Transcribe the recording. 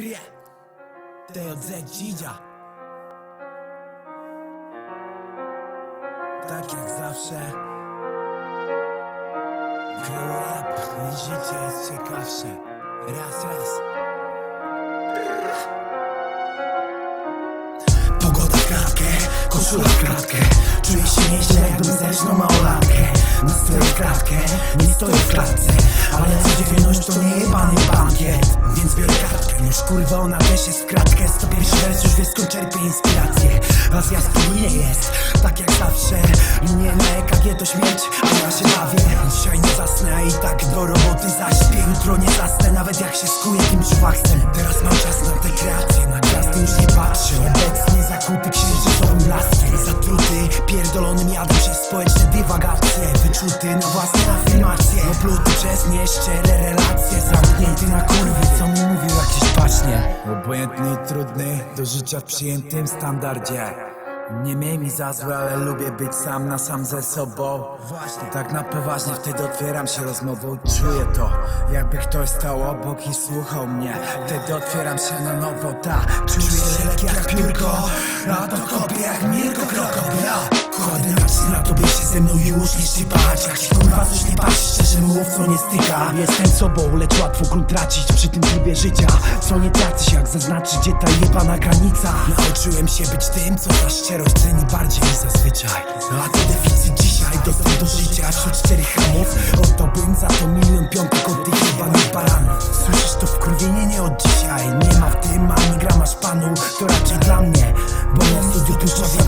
grę TOZ Dzidzia. Tak jak zawsze. Grow up i życie jest ciekawsze. Raz, raz. Pogoda w klatkę, koszula w klatkę. Czuję się nieźle jakbym zerżnął małolatkę Nastroję w klatkę, nie stoję w klatce Ale codzienność to nie jebany bankiet. Więc biorę kartkę, już kurwa ona też jest w kratkę. 101 wers już wie skąd czerpię inspirację. A zjazd nie jest, tak jak zawsze. Linie na EKG to śmierć, a ja się bawię. Dzisiaj nie zasnę, i tak do roboty zaśpię. Jutro nie zasnę, nawet jak się skuję kimś faksem Teraz mam czas na te kreacje, na gwiazdy już nie patrzę. Obecnie zakuty księżycowym dywagacje Wyczuty na własne afirmacje Opluty przez nieszczere relacje Zamknięty na kurwy, co mi mówił jakiś pacznie Obojętny trudny, do życia w przyjętym standardzie nie miej mi za złe, ale lubię być sam na sam ze sobą. Właśnie, tak na poważnie wtedy otwieram się rozmową. Czuję to, jakby ktoś stał obok i słuchał mnie. Wtedy otwieram się na nowo, ta Czuję się lekki jak piórko, a to kopię jak Mirko Krokodia Kładę nacisk na tobie się ze mną już nie szczypać Jak ci kurwa coś nie patrz, szczerze mów co nie styka. Jestem sobą, lecz łatwo grunt tracić przy tym trybie życia. Co nie tracę się jak zaznaczy gdzie ta jebana granica? Nauczyłem się być tym, co za szczerość ceni bardziej niż zazwyczaj. No a ten deficyt dzisiaj dostał do życia aż od czterech hamów Oddałbym za to milion piątek od tych jebanych baranów. Słyszysz to wkurwienie? Nie od dzisiaj. Nie ma w tym ani grama szpanu To raczej dla mnie. Bo ja studiu tu człowiek